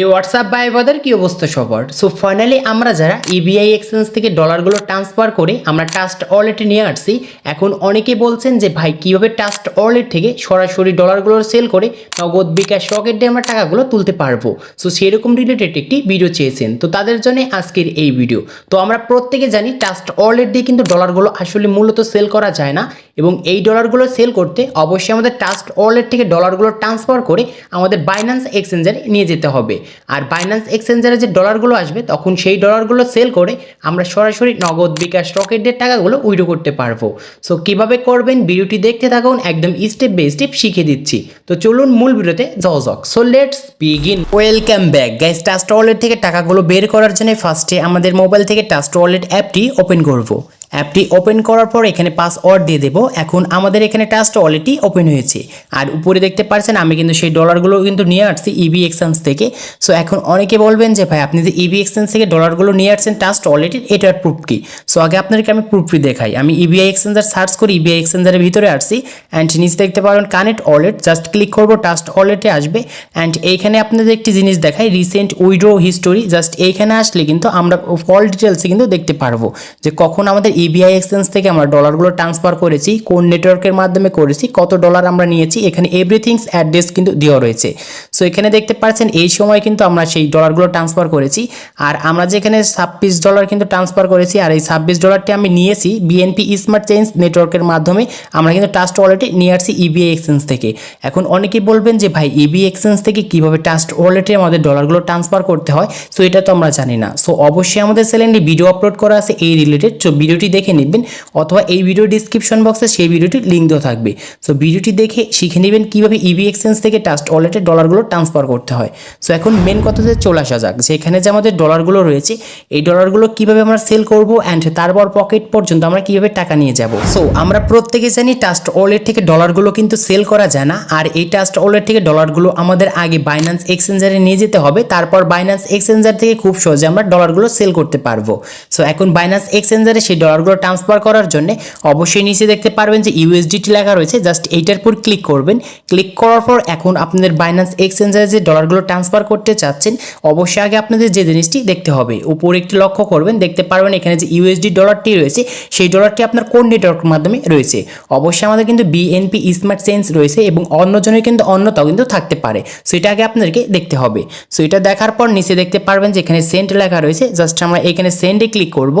এই WhatsApp by বাদের কি অবস্থা সবার? সো ফাইনালি আমরা যারা E ইবিআই এক্সচেঞ্জ থেকে ডলারগুলো ট্রান্সফার করে আমরা ট্রাস্ট ওয়ালেটে নিয়ে আসছি, এখন অনেকে বলছেন যে, ভাই, কীভাবে ট্রাস্ট ওয়ালেট থেকে সরাসরি ডলারগুলো সেল করে নগদ বিকাশ রকেট দিয়ে আমরা টাকাগুলো তুলতে পারব? সো সেরকম রিলেটেড একটি ভিডিও চেয়েছেন। তো তাদের জন্য আজকের এই ভিডিও তো আমরা প্রত্যেকে জানি ট্রাস্ট ওয়ালেট দিয়ে কিন্তু ডলারগুলো আসলে মূলত সেল করা যায় না এবং এই ডলারগুলো সেল করতে অবশ্যই আমাদের ট্রাস্ট ওয়ালেট থেকে ডলারগুলো ট্রান্সফার করে আমাদের বাইন্যান্স এক্সচেঞ্জারে নিয়ে যেতে হবে। আর বাইন্যান্স এক্সচেঞ্জারে যে ডলারগুলো আসবে, তখন সেই ডলারগুলো সেল করে আমরা সরাসরি নগদ বিকাশ রকেটের টাকাগুলো উইডো করতে পারব। সো কীভাবে করবেন? ভিডিওটি দেখতে থাকুন, একদম স্টেপ বাই স্টেপ শিখে দিচ্ছি। তো চলুন মূল ভিডিওতে যাওয়া যাক। So let's begin welcome back guys trust wallet থেকে টাকাগুলো বের করার জন্য ফার্স্টে আমাদের মোবাইল থেকে ট্রাস্ট ওয়ালেট অ্যাপটি ওপেন করব। অ্যাপটি ওপেন করার পর এখানে পাসওয়ার্ড দিয়ে দেবো। এখন আমাদের এখানে ট্রাস্ট ওয়ালেটটি ওপেন হয়েছে। আর উপরে দেখতে পাচ্ছেন আমি কিন্তু সেই ডলারগুলো কিন্তু নিয়ে আসছি ইবি এক্সচেঞ্জ থেকে। সো এখন অনেকে বলবেন যে, ভাই, আপনি যে ইবি এক্সচেঞ্জ থেকে ডলারগুলো নিয়ে আসছেন টাস্ট ওয়ালেটের এটার প্রুফ কি? সো আগে আপনাদেরকে আমি প্রুফটি দেখাই। আমি ইবিআই এক্সচেঞ্জার সার্চ করি ইবিআই এক্সচেঞ্জারের ভিতরে আসছি। অ্যান্ড নিচে দেখতে পারেন কানেক্ট ওয়ালেট জাস্ট ক্লিক করব টাস্ট ওয়ালেটে আসবে। অ্যান্ড এইখানে আপনাদের একটি জিনিস দেখাই রিসেন্ট উইড্রো হিস্টোরি জাস্ট এইখানে আসলে কিন্তু আমরা অল ডিটেলসে কিন্তু দেখতে পারব যে কখন আমাদের E ইবিআই এক্সচেঞ্জ থেকে আমরা ডলারগুলো ট্রান্সফার করেছি, কোন নেটওয়ার্কের মাধ্যমে করেছি, কত ডলার আমরা নিয়েছি, এখানে এভরিথিংস অ্যাড্রেস কিন্তু দেওয়া রয়েছে। সো এখানে দেখতে পাচ্ছেন এই সময় কিন্তু আমরা সেই ডলারগুলো ট্রান্সফার করেছি, আর আমরা যেখানে ছাব্বিশ ডলার কিন্তু ট্রান্সফার করেছি, আর এই ছাব্বিশ ডলারটি আমি নিয়েছি বিএনপি স্মার্ট চেঞ্জ নেটওয়ার্কের মাধ্যমে, আমরা কিন্তু ট্রাস্ট ওয়ালেটে নিয়ে আসছি ইবিআই এক্সচেঞ্জ থেকে। এখন অনেকেই বলবেন যে, ভাই ইবি এক্সচেঞ্জ থেকে কীভাবে ট্রাস্ট ওয়ালেটে আমাদের ডলারগুলো ট্রান্সফার করতে হয়? সো এটা তো আমরা জানি না। সো অবশ্যই আমাদের চ্যানেলে ভিডিও আপলোড করা আছে, এই রিলেটেড সো ভিডিওটি দেখে নেবেন অথবা এই ভিডিও ডিসক্রিপশন বক্সে সেই ভিডিওটির লিঙ্ক দেওয়া থাকবে। সো ভিডিওটি দেখে শিখে নেবেন কীভাবে ইবি এক্সচেঞ্জ থেকে ট্রাস্ট ওয়ালেটে ডলারগুলো ট্রান্সফার করতে হয়। সো এখন মেন কথাতে চলে আসা যাক। যেখানে যে আমাদের ডলারগুলো রয়েছে, এই ডলারগুলো কীভাবে আমরা সেল করব অ্যান্ড তারপর পকেট পর্যন্ত আমরা কীভাবে টাকা নিয়ে যাব। সো আমরা প্রত্যেকে জানি টাস্ট ওয়ালেট থেকে ডলারগুলো কিন্তু সেল করা যায় না। আর এই ট্রাস্ট ওয়ালেট থেকে ডলারগুলো আমাদের আগে বাইন্যান্স এক্সচেঞ্জারে নিয়ে যেতে হবে। তারপর বাইন্যান্স এক্সচেঞ্জার থেকে খুব সহজে আমরা ডলারগুলো সেল করতে পারব। সো এখন বাইন্যান্স এক্সচেঞ্জারে সেই ডলারগুলো ট্রান্সফার করার জন্য অবশ্যই নিচে দেখতে পারবেন যে ইউএসডিটি লেখা রয়েছে জাস্ট এইটার উপর ক্লিক করবেন। ক্লিক করার পর এখন আপনাদের বাইন্যান্স এক্সচেঞ্জারে যে ডলারগুলো ট্রান্সফার করতে চাচ্ছেন, অবশ্যই আগে আপনাদের যে জিনিসটি দেখতে হবে। উপরে একটি লক্ষ্য করবেন, দেখতে পারবেন এখানে যে ইউএসডি ডলারটি রয়েছে, সেই ডলারটি আপনার কোন নেটওয়ার্কের মাধ্যমে রয়েছে। অবশ্যই আমাদের কিন্তু বিএনপি স্মার্ট চেঞ্জ রয়েছে এবং অন্যজনের কিন্তু অন্যতাও কিন্তু থাকতে পারে। সো এটা আগে আপনাদেরকে দেখতে হবে। সো এটা দেখার পর নিচে দেখতে পারবেন যে এখানে সেন্ট লেখা রয়েছে জাস্ট আমরা এখানে সেন্ডে ক্লিক করব।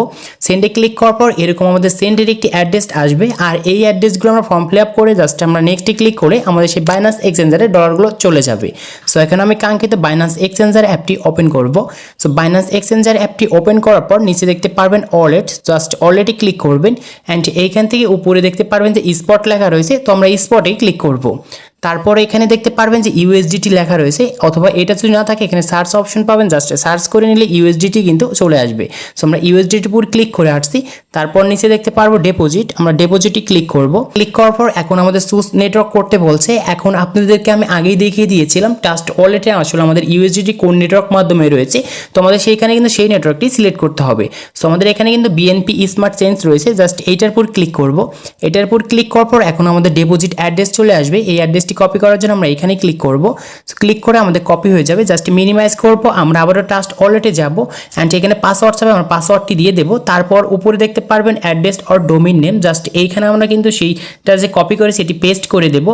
সেন্ডে ক্লিক করার পর এরকম আমাদের সেন্ডের একটি অ্যাড্রেস আসবে। আর এই অ্যাড্রেসগুলো আমরা ফর্ম ফিল আপ করে জাস্ট আমরা নেক্সটে ক্লিক করে আমাদের সেই বাইনান্স এক্সচেঞ্জারে ডলারগুলো চলে যাবে। সো এখানে আমি কাঙ্ক্ষিত বাইনান্স এক্সচেঞ্জার অ্যাপটি ওপেন করব। সো বাইনান্স এক্সচেঞ্জার অ্যাপটি ওপেন করার পর নিচে দেখতে পারবেন ওয়ালেট জাস্ট ওয়ালেটে ক্লিক করবেন অ্যান্ড এইখান থেকে উপরে দেখতে পারবেন যে স্পট লেখা রয়েছে, তো আমরা স্পটে ক্লিক করব। তারপরে এখানে দেখতে পারবেন যে ইউএসডিটি লেখা রয়েছে, অথবা এটা যদি না থাকে এখানে সার্চ অপশন পাবেন জাস্ট সার্চ করে নিলে ইউএসডিটি কিন্তু চলে আসবে। সো আমরা ইউএসডিটি পুরো ক্লিক করে আসছি। তারপর নিচে দেখতে পারব ডেপোজিট আমরা ডেপোজিটই ক্লিক করব। ক্লিক করার পর এখন আমাদের সুস নেটওয়ার্ক করতে বলছে। এখন আপনাদেরকে আমি আগেই দেখিয়ে দিয়েছিলাম টাস্ট ওয়ালেটে আসলে আমাদের ইউএসডিটি কোন নেটওয়ার্ক মাধ্যমে রয়েছে। তো আমাদের সেইখানে কিন্তু সেই নেটওয়ার্কটি সিলেক্ট করতে হবে। সো আমাদের এখানে কিন্তু বিএনপি স্মার্ট চেঞ্জ রয়েছে জাস্ট এইটার উপর ক্লিক করব। এটার উপর ক্লিক করার পর এখন আমাদের ডেপোজিট অ্যাড্রেস চলে আসবে। এই অ্যাড্রেসটি কপি করার জন্য আমরা এখানে ক্লিক করব। ক্লিক করে আমাদের কপি হয়ে যাবে। জাস্ট মিনিমাইজ করব, আমরা আবারও টাস্ট ওয়ালেটে যাব। অ্যান্ড এখানে পাসওয়ার্ড হবে আমরা পাসওয়ার্ডটি দিয়ে দেবো। তারপর উপরে দেখতে পারবেন address or domain name just এইখানে আমরা কিন্তু সেইটা যে কপি করে সেটি পেস্ট করে দেব।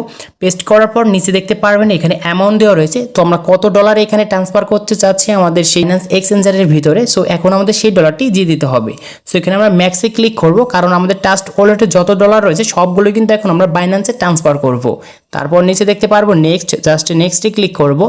পেস্ট করার পর নিচে দেখতে পারবেন এখানে অ্যামাউন্ট দেওয়া রয়েছে। তো আমরা কত ডলার এখানে ট্রান্সফার করতে চাচ্ছি আমাদের সেই এক্সচেঞ্জারের ভিতরে। সো এখন আমাদের সেই ডলারটি দিয়ে দিতে হবে। সো এখানে আমরা ম্যাক্সে ক্লিক করব কারণ আমাদের টাস্ট ওয়ালেটে যত ডলার রয়েছে সবগুলো কিন্তু এখন আমরা বাইন্যান্সে ট্রান্সফার করব। তারপর নিচে দেখতে পারব নেক্সট জাস্ট নেক্সটে ক্লিক করব।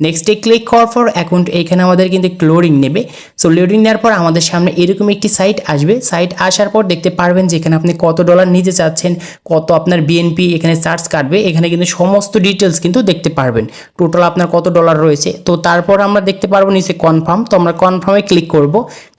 নেক্সটে ক্লিক করার পর এখন এইখানে আমাদের কিন্তু লোডিং নেবে। সো লোডিং নেওয়ার পর আমাদের সামনে এরকম একটি সাইট আসবে। সাইট আসার পর দেখতে পারবেন যে এখানে আপনি কত ডলার নিতে চাচ্ছেন, কত আপনার বিএনপি এখানে চার্জ কাটবে। এখানে কিন্তু সমস্ত ডিটেলস কিন্তু দেখতে পারবেন। টোটাল আপনার কত ডলার রয়েছে। তো তারপর আমরা দেখতে পারব নিচে কনফার্ম তো আমরা কনফার্মে ক্লিক করব।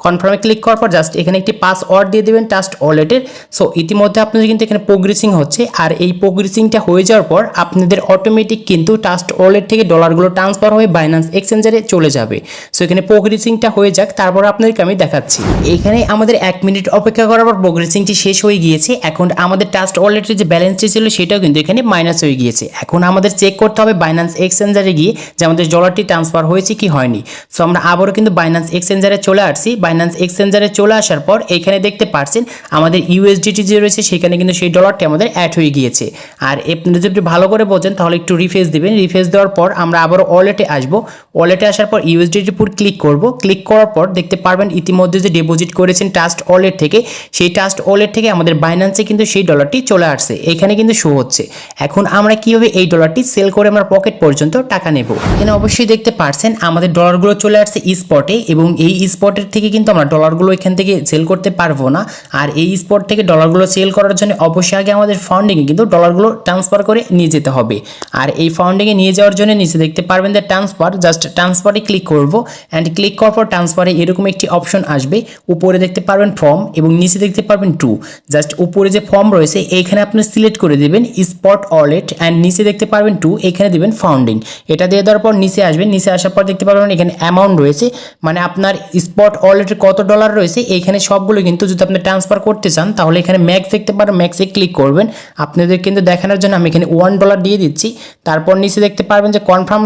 কনফার্মে ক্লিক করার পর জাস্ট এখানে একটি পাসওয়ার্ড দিয়ে দেবেন টাস্ট ওয়ালেটের সো ইতিমধ্যে আপনাদের কিন্তু এখানে প্রোগ্রেসিং হচ্ছে। আর এই প্রোগ্রেসিংটা হয়ে যাওয়ার পর আপনাদের অটোমেটিক কিন্তু টাস্ট ওয়ালেট থেকে ডলারগুলো ট্রান্সফার ট্রান্সফার হয়ে বাইন্যান্স এক্সচেঞ্জারে চলে যাবে। সো এখানে প্রোগ্রেসিংটা হয়ে যাক, তারপর আপনাদেরকে আমি দেখাচ্ছি। এখানে আমাদের এক মিনিট অপেক্ষা করার পর প্রোগ্রেসিংটি শেষ হয়ে গিয়েছে। এখন আমাদের টাস্ট ওয়ালেটের যে ব্যালেন্সটি ছিল, সেটাও কিন্তু এখানে মাইনাস হয়ে গিয়েছে। এখন আমাদের চেক করতে হবে বাইন্যান্স এক্সচেঞ্জারে গিয়ে যে আমাদের ডলারটি ট্রান্সফার হয়েছে কি হয়নি। সো আমরা আবারও কিন্তু বাইন্যান্স এক্সচেঞ্জারে চলে আসছি। বাইন্যান্স এক্সচেঞ্জারে চলে আসার পর এখানে দেখতে পাচ্ছেন, আমাদের ইউএসডিটি যে রয়েছে, সেখানে কিন্তু সেই ডলারটি আমাদের অ্যাড হয়ে গিয়েছে। আর আপনি যদি ভালো করে বোঝেন, তাহলে একটু রিফ্রেশ দিবেন। রিফ্রেশ দেওয়ার পর আমরা আবারও ওয়ালেটে আসব। ওয়ালেটে আসার পর ইউএসডিটির উপর ক্লিক করব। ক্লিক করার পর দেখতে পারবেন ইতিমধ্যে যে ডিপোজিট করেছেন টাস্ট ওয়ালেট থেকে, সেই টাস্ট ওয়ালেট থেকে আমাদের বাইন্যান্সে কিন্তু সেই ডলারটি চলে আসছে। এখানে কিন্তু শো হচ্ছে। এখন আমরা কীভাবে এই ডলারটি সেল করে আমরা পকেট পর্যন্ত টাকা নেব? এখানে অবশ্যই দেখতে পারছেন, আমাদের ডলারগুলো চলে আসছে স্পটে এবং এই স্পটের থেকে কিন্তু আমরা ডলারগুলো এখান থেকে সেল করতে পারব না। আর এই স্পট থেকে ডলারগুলো সেল করার জন্য অবশ্যই আগে আমাদের ফান্ডিংয়ে কিন্তু ডলারগুলো ট্রান্সফার করে নিয়ে যেতে হবে। আর এই ফান্ডিংয়ে নিয়ে যাওয়ার জন্য নিচে দেখতে পারবেন যে ট্রান্সফার জাস্ট ট্রান্সফারে ক্লিক করব অ্যান্ড ক্লিক করার পর ট্রান্সফারে এরকম একটি অপশন আসবে। উপরে দেখতে পারবেন ফর্ম এবং নিচে দেখতে পারবেন টু জাস্ট উপরে যে ফর্ম রয়েছে, এইখানে আপনি সিলেক্ট করে দেবেন স্পট ওয়ালেট অ্যান্ড নিচে দেখতে পারবেন টু এখানে দেবেন ফাউন্ডিং এটা দিয়ে দেওয়ার পর নিচে আসবেন নিচে আসার পর দেখতে পারবেন এখানে অ্যামাউন্ট রয়েছে মানে আপনার স্পট ওয়ালেটের কত ডলার রয়েছে এইখানে সবগুলো কিন্তু যদি আপনি ট্রান্সফার করতে চান, তাহলে এখানে ম্যাক্স দেখতে পারেন ম্যাক্সে ক্লিক করবেন। আপনাদের কিন্তু দেখানোর জন্য আমি এখানে ওয়ান ডলার দিয়ে দিচ্ছি। তারপর নিচে দেখতে পারবেন যে কনফার্ম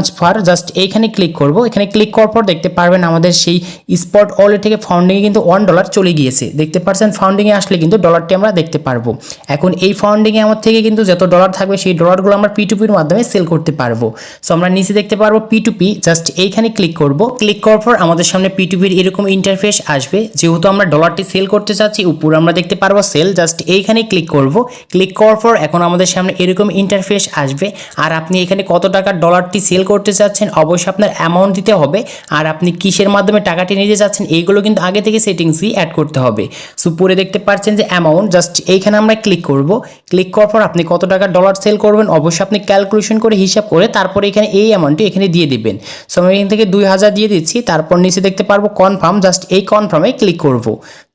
ট্রান্সফার জাস্ট এইখানে ক্লিক করব। এখানে ক্লিক করার পর দেখতে পারবেন আমাদের সেই স্পট ওয়ালেট থেকে ফাউন্ডিংয়ে কিন্তু ওয়ান ডলার চলে গিয়েছে। দেখতে পাচ্ছেন ফাউন্ডিংয়ে আসলে কিন্তু ডলারটি আমরা দেখতে পারব। এখন এই ফাউন্ডিংয়ে আমার থেকে কিন্তু যত ডলার থাকবে সেই ডলারগুলো আমরা পি টুপির মাধ্যমে সেল করতে পারব। সো আমরা নিচে দেখতে পারব পি টু পি জাস্ট এইখানে ক্লিক করব। ক্লিক করার পর আমাদের সামনে পি টু এরকম ইন্টারফেস আসবে। যেহেতু আমরা ডলারটি সেল করতে চাচ্ছি, উপরে আমরা দেখতে পারব সেল জাস্ট এইখানে ক্লিক করব। ক্লিক করার পর এখন আমাদের সামনে এরকম ইন্টারফেস আসবে। আর আপনি এখানে কত টাকার ডলারটি সেল করতে চাচ্ছেন, অবশ্যই আপনার অ্যামাউন্ট দিতে হবে। আর আপনি কিসের মাধ্যমে টাকাটি নিতে চাচ্ছেন এইগুলো কিন্তু আগে থেকে সেটিংসই অ্যাড করতে হবে। সো পরে দেখতে পাচ্ছেন যে অ্যামাউন্ট জাস্ট এইখানে আমরা ক্লিক করব। ক্লিক করার পর আপনি কত টাকা ডলার সেল করবেন, অবশ্যই আপনি ক্যালকুলেশন করে হিসাব করে তারপরে এখানে এই অ্যামাউন্টটি এখানে দিয়ে দিবেন। সো আমি এখান থেকে দুই হাজার দিয়ে দিচ্ছি, তারপর নিচে দেখতে পারব কনফার্ম জাস্ট এই কনফার্মে ক্লিক করব।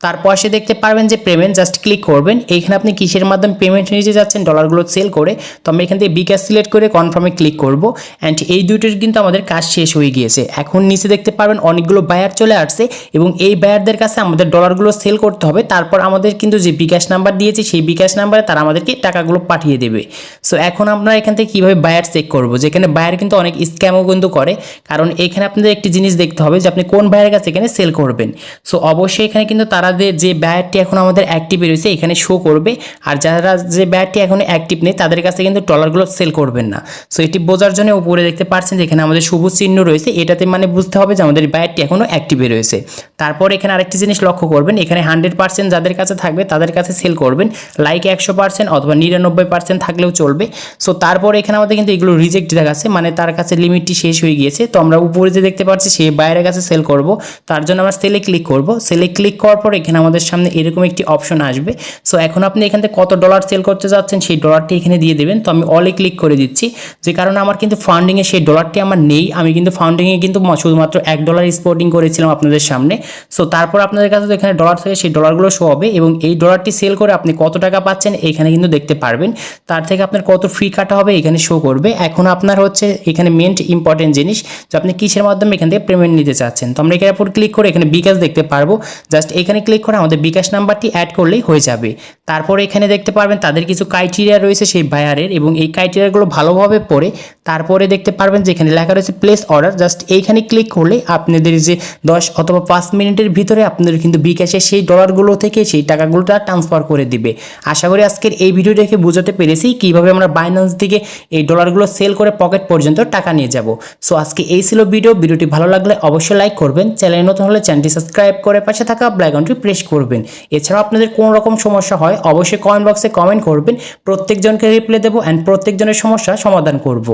তারপর সে দেখতে পারবেন যে পেমেন্ট জাস্ট ক্লিক করবেন। এইখানে আপনি কিসের মাধ্যমে পেমেন্ট নিতে যাচ্ছেন? ডলারগুলো সেল করে। তো আমরা এখান থেকে বিকাশ সিলেক্ট করে কনফার্মে ক্লিক করব। অ্যান্ড এই দুটোর কিন্তু আমাদের কাজ শেষ হয়ে গিয়েছে। এখন নিচে দেখতে পারবেন অনেকগুলো বায়ার চলে আসছে এবং এই বায়ারদের কাছে আমাদের ডলারগুলো সেল করতে হবে। তারপর আমাদের কিন্তু যে বিকাশ নাম্বার দিয়েছে, সেই বিকাশ নাম্বারে তারা আমাদেরকে টাকাগুলো পাঠিয়ে দেবে। সো এখন আমরা এখান থেকে কীভাবে বায়ার চেক করব? যেখানে বায়ার কিন্তু অনেক স্ক্যামও কিন্তু করে। কারণ এখানে আপনাদের একটি জিনিস দেখতে হবে যে আপনি কোন বায়ারের কাছে এখানে সেল করবেন। সো অবশ্যই এখানে কিন্তু তারাদের যে বায়ারটি এখন আমাদের অ্যাক্টিভে রয়েছে, এখানে শো করবে। আর যারা যে বায়ারটি এখন অ্যাক্টিভ নেই, তাদের কাছে কিন্তু ডলারগুলো সেল করবেন না। সো এটি বোঝার জন্য উপরে দেখতে পাচ্ছেন যে এখানে আমাদের সবুজ চিহ্ন রয়েছে। এটাতে মানে বুঝতে হবে যে আমাদের বায়ারটি এখনও অ্যাক্টিভে রয়েছে। তারপর এখানে আরেকটি জিনিস লক্ষ্য করবেন, এখানে হান্ড্রেড পার্সেন্ট যাদের কাছে থাকবে, তাদের কাছে সেল করবেন। লাইক একশো পার্সেন্ট অথবা নিরানব্বই পার্সেন্ট থাকলেও চলবে। সো তারপর এখানে আমাদের কিন্তু এগুলো রিজেক্ট দেখাচ্ছে মানে তার কাছে লিমিটটি শেষ হয়ে গিয়েছে। তো আমরা উপরে যে দেখতে পাচ্ছি, সে বাইরের কাছে সেল করব। তার জন্য আমরা সেলে ক্লিক করব। সেলে ক্লিক করার পর এখানে আমাদের সামনে এরকম একটি অপশন আসবে। সো এখন আপনি এখান থেকে কত ডলার সেল করতে যাচ্ছেন সেই ডলারটি এখানে দিয়ে দেবেন। তো আমি অলে ক্লিক করে দিচ্ছি। যে কারণে আমার কিন্তু ফান্ডিংয়ে সেই ডলারটি আমার নেই। আমি কিন্তু ফান্ডিংয়ে কিন্তু শুধুমাত্র এক ডলার স্পোর্টিং করেছিলাম আপনাদের সামনে। সো তারপর আপনাদের কাছে এখানে ডলার থেকে, সেই ডলারগুলো শো হবে এবং এই ডলারটি সেল করে আপনি কত টাকা পাচ্ছেন এখানে কিন্তু দেখতে পারবেন। তার থেকে আপনার কত ফ্রি কাটা হবে এখানে শো করবে। এখন আপনার হচ্ছে এখানে মেন ইম্পর্টেন্ট জিনিস যে আপনি কিসের মাধ্যমে এখান থেকে পেমেন্ট নিতে চাচ্ছেন। তো আমরা এখানে ক্লিক করে এখানে বিকাশ দেখতে পারব। জাস্ট এখানে ক্লিক করে আমাদের বিকাশ নাম্বারটি অ্যাড করলেই হয়ে যাবে। তারপরে এখানে দেখতে পারবেন তাদের কিছু ক্রাইটেরিয়া রয়েছে সেই বায়ারের এবং এই ক্রাইটেরিয়াগুলো ভালোভাবে পড়ে তারপরে দেখতে পারবেন যে এখানে লেখা রয়েছে প্লেস অর্ডার জাস্ট এইখানে ক্লিক করলে আপনাদের যে দশ অথবা পাঁচ মিনিটের ভিতরে আপনাদের কিন্তু বিকাশে সেই ডলারগুলো থেকে সেই টাকাগুলোটা ট্রান্সফার করে দিবে। আশা করি আজকের এই ভিডিও দেখে বুঝাতে পেরেছি কীভাবে আমরা বাইন্যান্স থেকে এই ডলারগুলো সেল করে পকেট পর্যন্ত টাকা নিয়ে যাব। সো আজকে এই ছিল ভিডিও ভিডিওটি ভালো লাগলে অবশ্যই লাইক করবেন। চ্যানেল নতুন হলে চ্যানেলটি সাবস্ক্রাইব করে পাশে থাকা ব্ল্যাকনটি প্রেস করবেন। এছাড়াও আপনাদের কোনো রকম সমস্যা হয়, অবশ্যই কমেন্ট বক্সে কমেন্ট করবেন। প্রত্যেকজনকে রিপ্লাই দেবো অ্যান্ড প্রত্যেকজনের সমস্যা সমাধান করব।